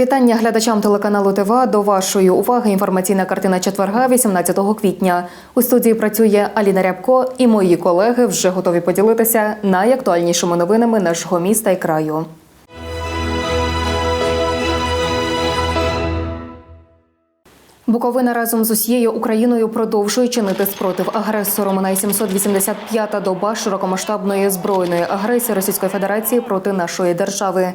Вітання глядачам телеканалу ТВА. До вашої уваги інформаційна картина четверга, 18 квітня. У студії працює Аліна Рябко, і мої колеги вже готові поділитися найактуальнішими новинами нашого міста і краю. Буковина разом з усією Україною продовжує чинити спротив агресору. Минає 785-та доба широкомасштабної збройної агресії Російської Федерації проти нашої держави.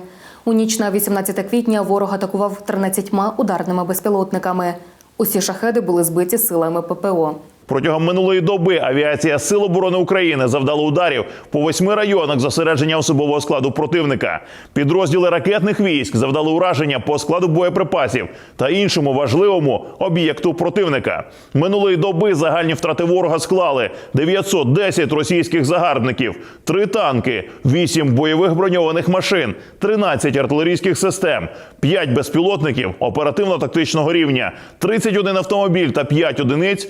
У ніч на 18 квітня ворог атакував 13 ударними безпілотниками. Усі шахеди були збиті силами ППО. Протягом минулої доби авіація Сил оборони України завдала ударів по восьми районах зосередження особового складу противника. Підрозділи ракетних військ завдали ураження по складу боєприпасів та іншому важливому об'єкту противника. Минулої доби загальні втрати ворога склали 910 російських загарбників, 3 танки, 8 бойових броньованих машин, 13 артилерійських систем, 5 безпілотників оперативно-тактичного рівня, 31 автомобіль та 5 одиниць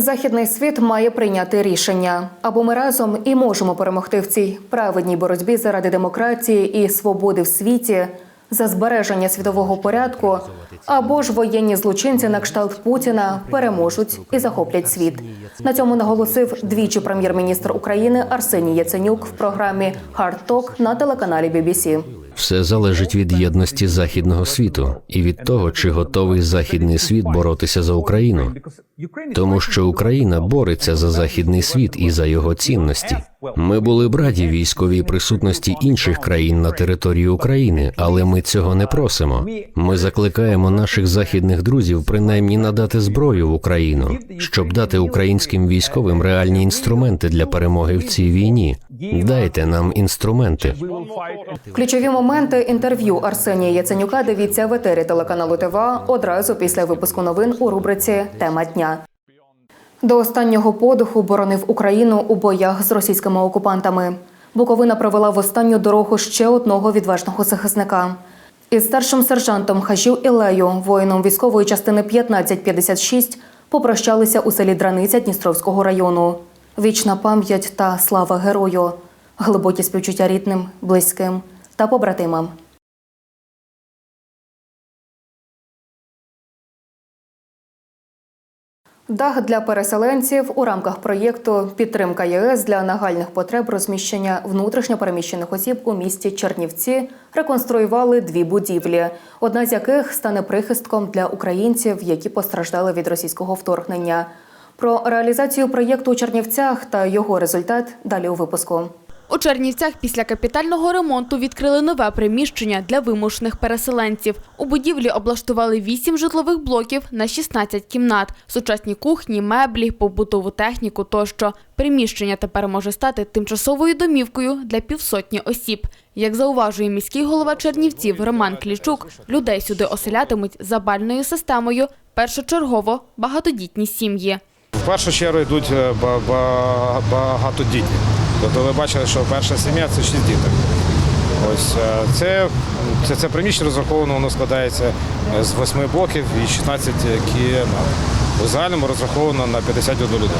Західний світ має прийняти рішення, або ми разом і можемо перемогти в цій праведній боротьбі заради демократії і свободи в світі, за збереження світового порядку, або ж воєнні злочинці на кшталт Путіна переможуть і захоплять світ. На цьому наголосив двічі прем'єр-міністр України Арсеній Яценюк в програмі «Hard Talk» на телеканалі BBC. Все залежить від єдності західного світу і від того, чи готовий західний світ боротися за Україну, тому що Україна бореться за західний світ і за його цінності. Ми були б раді військовій присутності інших країн на території України, але ми цього не просимо. Ми закликаємо наших західних друзів принаймні надати зброю в Україну, щоб дати українським військовим реальні інструменти для перемоги в цій війні. Дайте нам інструменти. Ключові моменти інтерв'ю Арсенія Яценюка дивіться в етері телеканалу ТВА одразу після випуску новин у рубриці Тема дня. До останнього подиху боронив Україну у боях з російськими окупантами. Буковина провела в останню дорогу ще одного відважного захисника. Із старшим сержантом Хажів Ілею, воїном військової частини 1556, попрощалися у селі Драниця Дністровського району. Вічна пам'ять та слава герою, глибокі співчуття рідним, близьким та побратимам. Дах для переселенців у рамках проєкту Підтримка ЄС для нагальних потреб розміщення внутрішньопереміщених осіб у місті Чернівці реконструювали дві будівлі, одна з яких стане прихистком для українців, які постраждали від російського вторгнення. Про реалізацію проєкту у Чернівцях та його результат далі у випуску. У Чернівцях після капітального ремонту відкрили нове приміщення для вимушених переселенців. У будівлі облаштували 8 житлових блоків на 16 кімнат, сучасні кухні, меблі, побутову техніку тощо. Приміщення тепер може стати тимчасовою домівкою для півсотні осіб. Як зауважує міський голова Чернівців Роман Клічук, людей сюди оселятимуть за бальною системою першочергово багатодітні сім'ї. В першу чергу йдуть е, ба- ба- багатодітні. Тобто ви бачили, що перша сім'я це шість діток. Ось е, це, це, це приміщення розраховано, воно складається е, з восьми блоків і 16 кімнат. У загальному розраховано на 51 людину.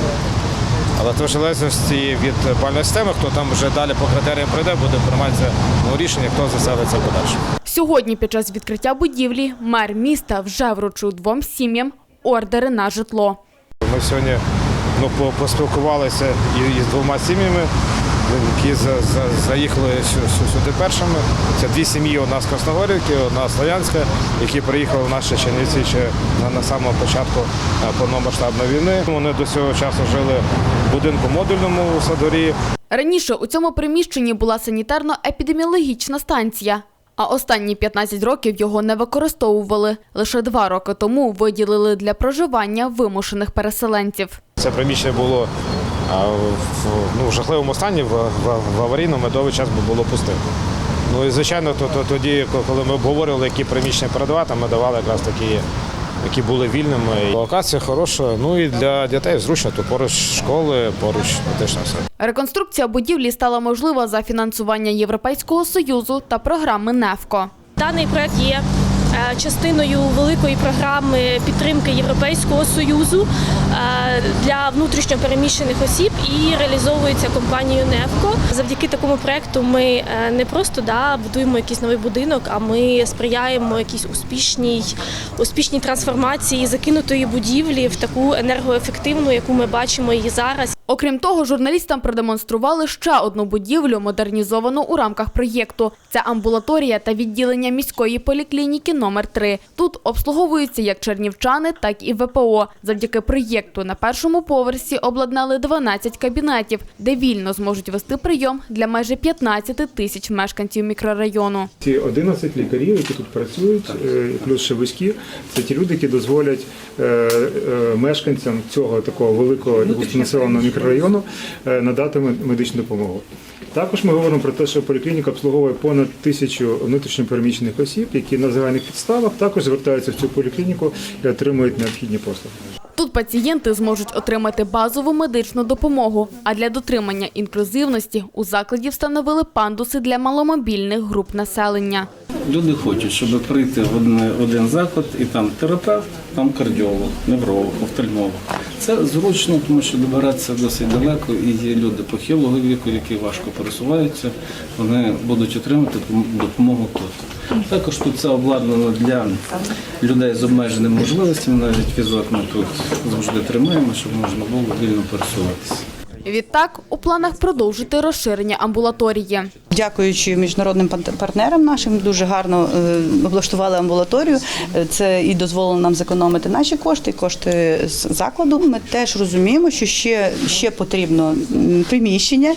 Але в залежності від бальної системи, хто там вже далі по критеріям прийде, буде прийматися рішення, хто заселиться подальше. Сьогодні під час відкриття будівлі мер міста вже вручив двом сім'ям ордери на житло. Ми сьогодні ну, поспілкувалися із двома сім'ями, які за- за- заїхали сю- сю- сюди першими. Це дві сім'ї, одна з Красногорівки, одна з Слов'янська, які приїхали в наші Чернівці ще на, на самому початку е, повномасштабної війни. Вони до цього часу жили в будинку модульному у Садорі. Раніше у цьому приміщенні була санітарно-епідеміологічна станція, а останні 15 років його не використовували. Лише два роки тому виділили для проживання вимушених переселенців. Це приміщення було в, ну, жахливому стані, в, в, в аварійному медовий час було пустим. Ну і звичайно, то, то, тоді, коли ми обговорювали, які приміщення передавати, ми давали якраз такі які були вільними. Локація хороша. Ну і для дітей зручно, то поруч школи, поруч медична все. Реконструкція будівлі стала можлива за фінансування Європейського союзу та програми НЕФКО. Даний проект є частиною великої програми підтримки Європейського союзу е, для внутрішньопереміщених осіб і реалізовується компанією НЕФКО. Завдяки такому проекту ми е, не просто да, будуємо якийсь новий будинок, а ми сприяємо якійсь успішній, успішній трансформації закинутої будівлі в таку енергоефективну, яку ми бачимо її зараз. Окрім того, журналістам продемонстрували ще одну будівлю, модернізовану у рамках проєкту. Це амбулаторія та відділення міської поліклініки номер 3 Тут обслуговуються як чернівчани, так і ВПО. Завдяки проєкту на першому поверсі обладнали 12 кабінетів, де вільно зможуть вести прийом для майже 15 тисяч мешканців мікрорайону. Ці 11 лікарів, які тут працюють, е, плюс ще вузькі, це ті люди, які дозволять мешканцям цього такого великого населеного густонаселеного мікрорайону е, надати медичну допомогу. Також ми говоримо про те, що поліклініка обслуговує понад тисячу внутрішньопереміщених осіб, які на загальних підставах також звертаються в цю поліклініку і отримують необхідні послуги. Тут пацієнти зможуть отримати базову медичну допомогу. А для дотримання інклюзивності у закладі встановили пандуси для маломобільних груп населення. Люди хочуть, щоб прийти в один, заклад і там терапевт, там кардіолог, невролог, офтальмолог. Це зручно, тому що добиратися досить далеко, і є люди похилого віку, які важко пересуваються. Вони будуть отримати допомогу тут. Також тут це обладнано для людей з обмеженими можливостями, навіть візок ми тут завжди тримаємо, щоб можна було вільно пересуватися. Відтак, у планах продовжити розширення амбулаторії. Дякуючи міжнародним партнерам нашим, дуже гарно е, облаштували амбулаторію. Е, Це і дозволило нам зекономити наші кошти, і кошти з закладу. Ми теж розуміємо, що ще, ще потрібно приміщення,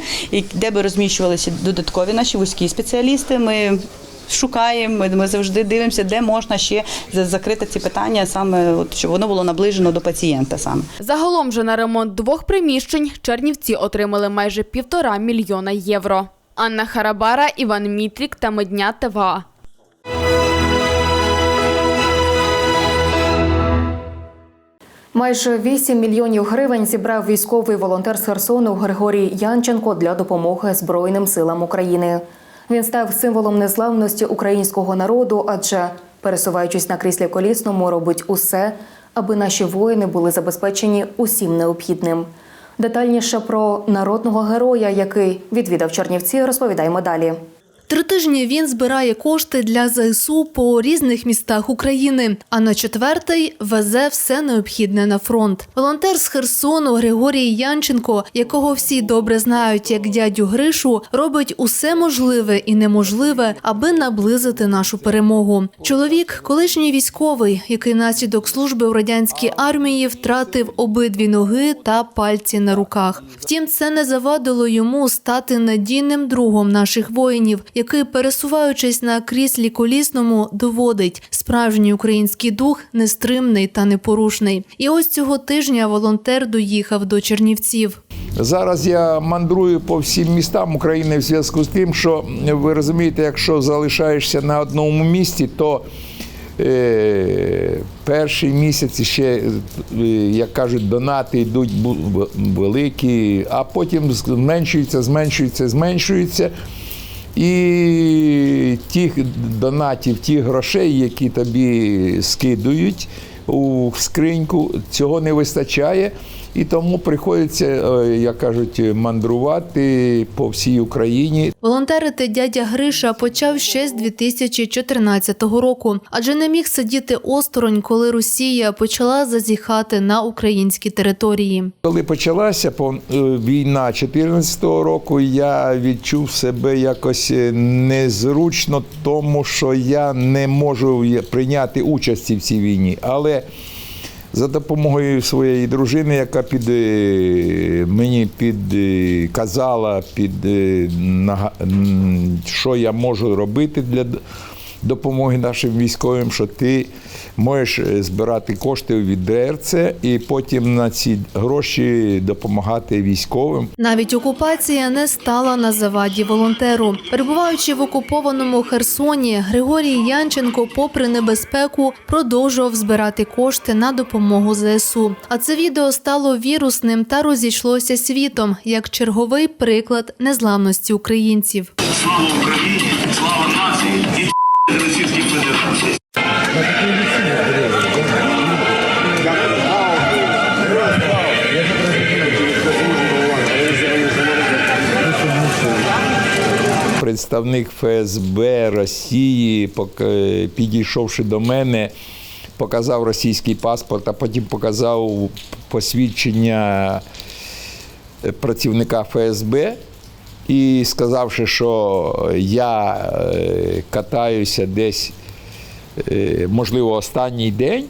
де би розміщувалися додаткові наші вузькі спеціалісти. Ми Шукаємо, ми, ми завжди дивимося, де можна ще закрити ці питання, саме от щоб воно було наближено до пацієнта саме. Загалом же на ремонт двох приміщень Чернівці отримали майже півтора мільйона євро. Анна Харабара, Іван Мітрік та Медня ТВА. Майже 8 мільйонів гривень зібрав військовий волонтер з Херсону Григорій Янченко для допомоги Збройним силам України. Він став символом незламності українського народу, адже пересуваючись на кріслі колісному, робить усе, аби наші воїни були забезпечені усім необхідним. Детальніше про народного героя, який відвідав Чернівці, розповідаємо далі. Три тижні він збирає кошти для ЗСУ по різних містах України, а на четвертий везе все необхідне на фронт. Волонтер з Херсону Григорій Янченко, якого всі добре знають як дядю Гришу, робить усе можливе і неможливе, аби наблизити нашу перемогу. Чоловік, колишній військовий, який внаслідок служби в радянській армії втратив обидві ноги та пальці на руках. Втім, це не завадило йому стати надійним другом наших воїнів, який, пересуваючись на кріслі колісному, доводить справжній український дух нестримний та непорушний. І ось цього тижня волонтер доїхав до Чернівців. Зараз я мандрую по всім містам України в зв'язку з тим, що ви розумієте, якщо залишаєшся на одному місці, то е, перший місяць ще, е, як кажуть, донати йдуть великі, а потім зменшуються, зменшуються, зменшуються. І тих донатів, тих грошей, які тобі скидують у скриньку, цього не вистачає. І тому приходиться, е, як кажуть, мандрувати по всій Україні. Волонтерити дядя Гриша почав ще з 2014 року, адже не міг сидіти осторонь, коли Росія почала зазіхати на українські території. Коли почалася по- е, війна 2014 року, я відчув себе якось е, незручно, тому що я не можу прийняти участі в цій війні. Але за допомогою своєї дружини, яка під, е, мені підказала, під, е, що я можу робити для, допомоги нашим військовим, що ти можеш е, збирати кошти від ДРЦ і потім на ці гроші допомагати військовим. Навіть окупація не стала на заваді волонтеру. Перебуваючи в окупованому Херсоні, Григорій Янченко, попри небезпеку, продовжував збирати кошти на допомогу ЗСУ. А це відео стало вірусним та розійшлося світом як черговий приклад незламності українців. Слава Україні! Слава нації! Представник ФСБ Росії, підійшовши до мене, показав російський паспорт, а потім показав посвідчення е, працівника ФСБ і сказавши, що я е, катаюся десь, е, можливо, останній день.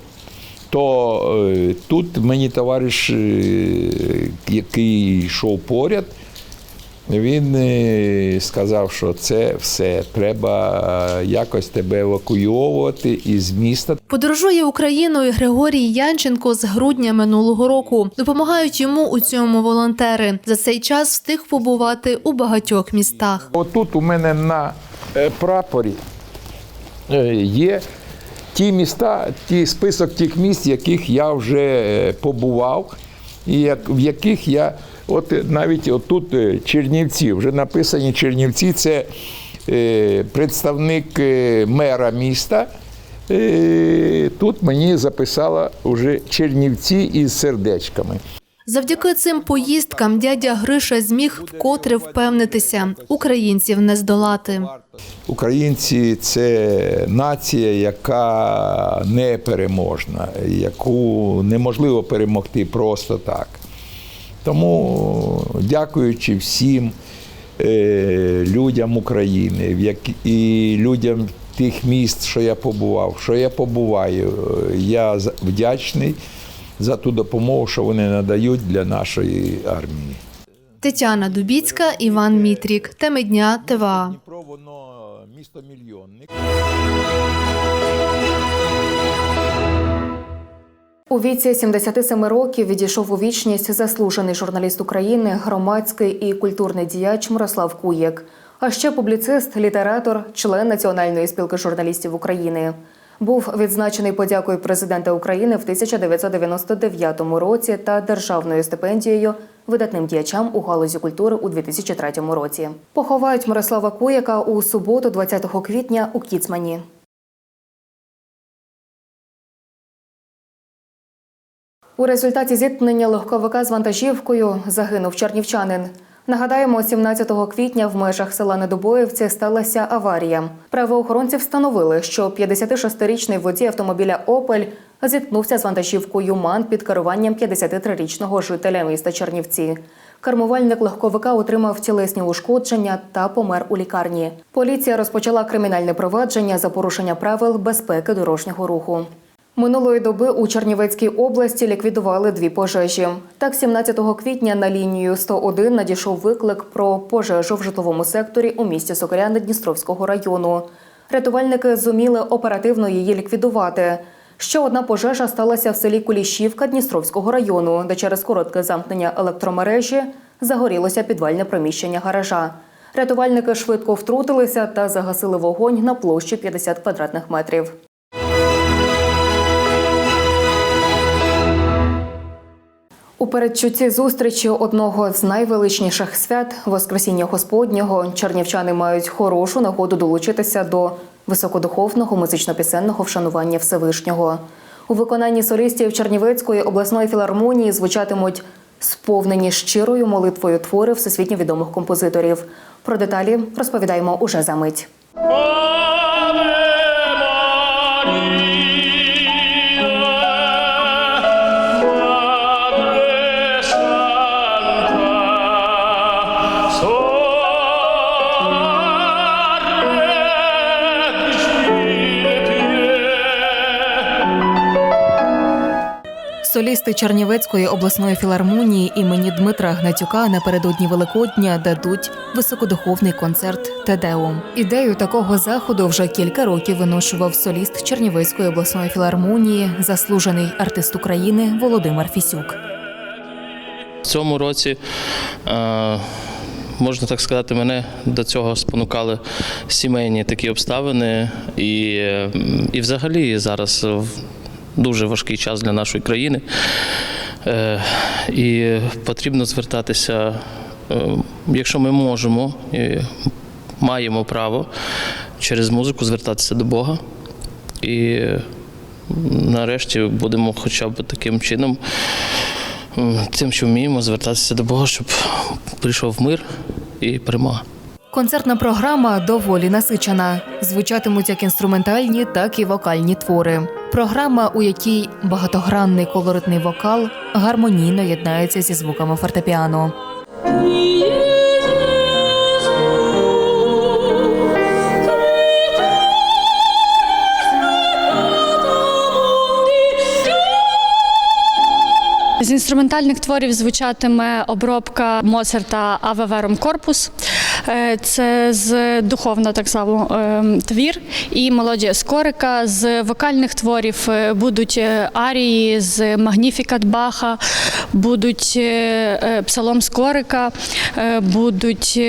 То е, тут мені товариш, який йшов поряд, він е, сказав, що це все треба е, якось тебе евакуйовувати із міста. Подорожує Україною Григорій Янченко з грудня минулого року. Допомагають йому у цьому волонтери. За цей час встиг побувати у багатьох містах. Отут у мене на е, прапорі є ті міста, ті список тих міст, яких я вже побував, і як, в яких я, от е, навіть отут е, Чернівці, вже написані Чернівці, це е, представник мера міста. Тут мені записала вже Чернівці із сердечками. Завдяки цим поїздкам дядя Гриша зміг вкотре впевнитися, українців не здолати. Українці це нація, яка не переможна, яку неможливо перемогти просто так. Тому, дякуючи всім е, людям України, і людям тих міст, що я побував, що я побуваю, е, я вдячний за ту допомогу, що вони надають для нашої армії. Тетяна Дубіцька, Іван Мітрік. Теми дня ТВА. Дніпро, воно місто мільйонник. У віці 77 років відійшов у вічність заслужений журналіст України, громадський і культурний діяч Мирослав Куєк, а ще публіцист, літератор, член Національної спілки журналістів України. Був відзначений подякою президента України в 1999 році та державною стипендією видатним діячам у галузі культури у 2003 році. Поховають Мирослава Куєка у суботу, 20 квітня у Кіцмані. У результаті зіткнення легковика з вантажівкою загинув чернівчанин. Нагадаємо, 17 квітня в межах села Недобоївці сталася аварія. Правоохоронці встановили, що 56-річний водій автомобіля Опель зіткнувся з вантажівкою МАН під керуванням 53-річного жителя міста Чернівці. Кермувальник легковика отримав тілесні ушкодження та помер у лікарні. Поліція розпочала кримінальне провадження за порушення правил безпеки дорожнього руху. Минулої доби у Чернівецькій області ліквідували дві пожежі. Так, 17 квітня на лінію 101 надійшов виклик про пожежу в житловому секторі у місті Сокиряни Дністровського району. Рятувальники зуміли оперативно її ліквідувати. Ще одна пожежа сталася в селі Кулішівка Дністровського району, де через коротке замкнення електромережі загорілося підвальне приміщення гаража. Рятувальники швидко втрутилися та загасили вогонь на площі 50 квадратних метрів. У передчутті зустрічі одного з найвеличніших свят Воскресіння Господнього чернівчани мають хорошу нагоду долучитися до високодуховного музично-пісенного вшанування Всевишнього. У виконанні солістів Чернівецької обласної філармонії звучатимуть сповнені щирою молитвою твори всесвітньо відомих композиторів. Про деталі розповідаємо уже за мить. Солісти Чернівецької обласної філармонії імені Дмитра Гнатюка напередодні Великодня дадуть високодуховний концерт Тедеум. Ідею такого заходу вже кілька років виношував соліст Чернівецької обласної філармонії, заслужений артист України Володимир Фісюк. В цьому році, е, можна так сказати, мене до цього спонукали сімейні такі обставини. І, і взагалі зараз дуже важкий час для нашої країни. Е, І потрібно звертатися, е, якщо ми можемо, і маємо право через музику звертатися до Бога. І нарешті будемо хоча б таким чином тим, що вміємо звертатися до Бога, щоб прийшов мир і перемога. Концертна програма доволі насичена. Звучатимуть як інструментальні, так і вокальні твори. Програма, у якій багатогранний колоритний вокал гармонійно єднається зі звуками фортепіано. З інструментальних творів звучатиме обробка Моцарта «Аве Верум Корпус. Е, Це з духовно так само е, твір і мелодія Скорика. З вокальних творів е, будуть арії з Магніфікат Баха, будуть псалом Скорика, будуть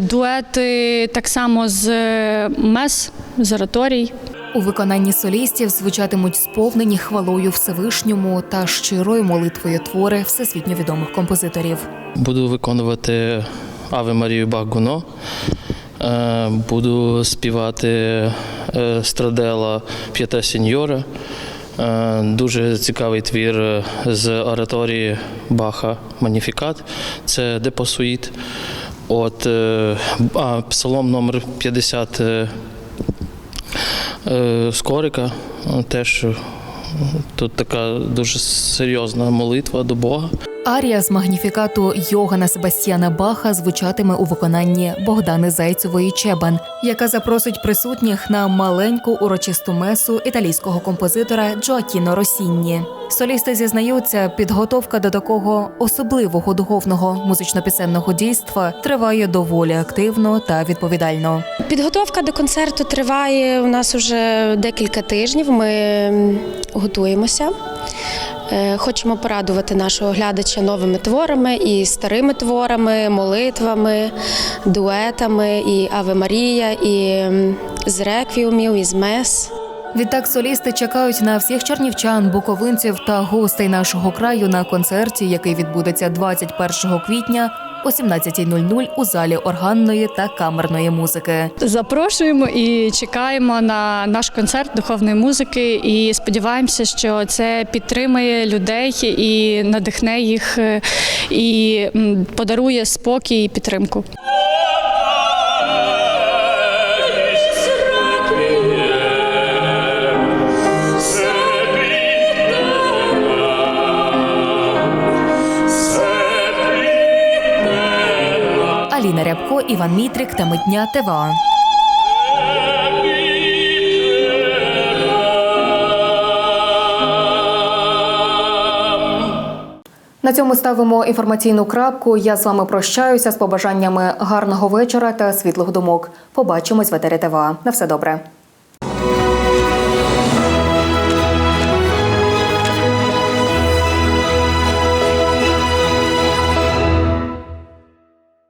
дуети так само з мес, з ораторій. У виконанні солістів звучатимуть сповнені хвалою Всевишньому та щирою молитвою твори всесвітньо відомих композиторів. Буду виконувати Аве Марію Багуно. Е, Буду співати е, Страдела П'ята Сіньора. Е, Дуже цікавий твір з ораторії Баха Маніфікат. Це Депосуїт. От, а, псалом номер 50 е, е, Скорика. Теж тут така дуже серйозна молитва до Бога. Арія з магніфікату Йогана Себастьяна Баха звучатиме у виконанні Богдани Зайцевої Чебан, яка запросить присутніх на маленьку урочисту месу італійського композитора Джоакіно Росінні. Солісти зізнаються, підготовка до такого особливого духовного музично-пісенного дійства триває доволі активно та відповідально. Підготовка до концерту триває у нас вже декілька тижнів. Ми готуємося. Е, Хочемо порадувати нашого глядача новими творами і старими творами, молитвами, дуетами, і Аве Марія, і з реквіумів, і з мес. Відтак солісти чекають на всіх чернівчан, буковинців та гостей нашого краю на концерті, який відбудеться 21 квітня о 17.00 у залі органної та камерної музики. Запрошуємо і чекаємо на наш концерт духовної музики. І сподіваємося, що це підтримає людей і надихне їх, е, і подарує спокій і підтримку. Аліна Рябко, Іван Мітрик та Митня ТВА. На цьому ставимо інформаційну крапку. Я з вами прощаюся з побажаннями гарного вечора та світлих думок. Побачимось в етері ТВА. На все добре.